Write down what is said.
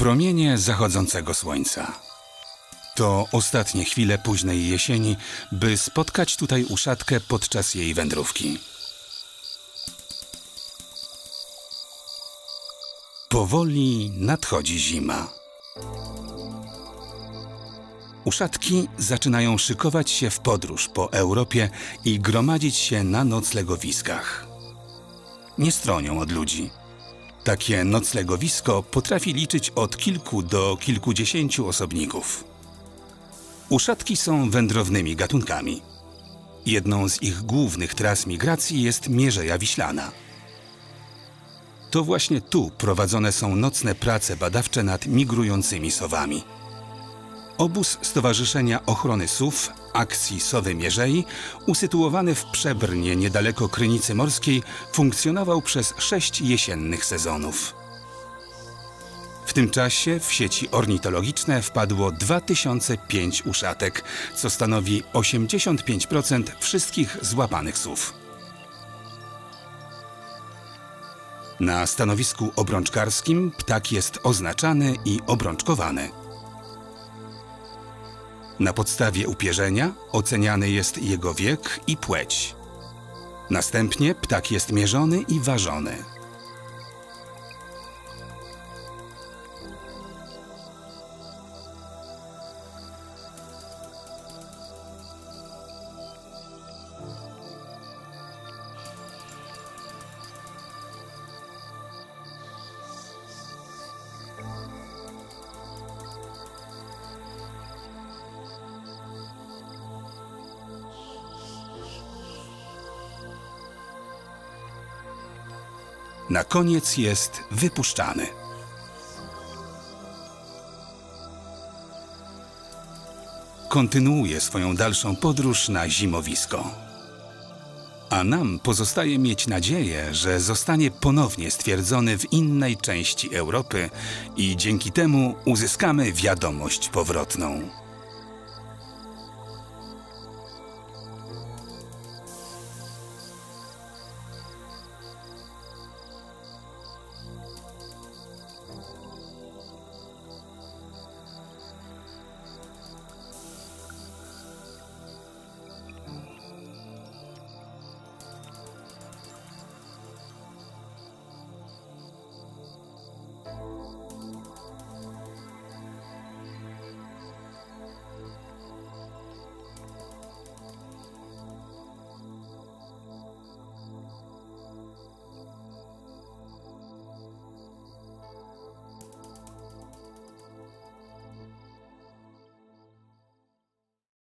Promienie zachodzącego słońca. To ostatnie chwile późnej jesieni, by spotkać tutaj uszatkę podczas jej wędrówki. Powoli nadchodzi zima. Uszatki zaczynają szykować się w podróż po Europie i gromadzić się na noclegowiskach. Nie stronią od ludzi. Takie noclegowisko potrafi liczyć od kilku do kilkudziesięciu osobników. Uszatki są wędrownymi gatunkami. Jedną z ich głównych tras migracji jest Mierzeja Wiślana. To właśnie tu prowadzone są nocne prace badawcze nad migrującymi sowami. Obóz Stowarzyszenia Ochrony Sów, akcji Sowy Mierzei, usytuowany w Przebrnie niedaleko Krynicy Morskiej, funkcjonował przez sześć jesiennych sezonów. W tym czasie w sieci ornitologiczne wpadło 2005 uszatek, co stanowi 85% wszystkich złapanych sów. Na stanowisku obrączkarskim ptak jest oznaczany i obrączkowany. Na podstawie upierzenia oceniany jest jego wiek i płeć. Następnie ptak jest mierzony i ważony. Na koniec jest wypuszczany. Kontynuuje swoją dalszą podróż na zimowisko. A nam pozostaje mieć nadzieję, że zostanie ponownie stwierdzony w innej części Europy i dzięki temu uzyskamy wiadomość powrotną.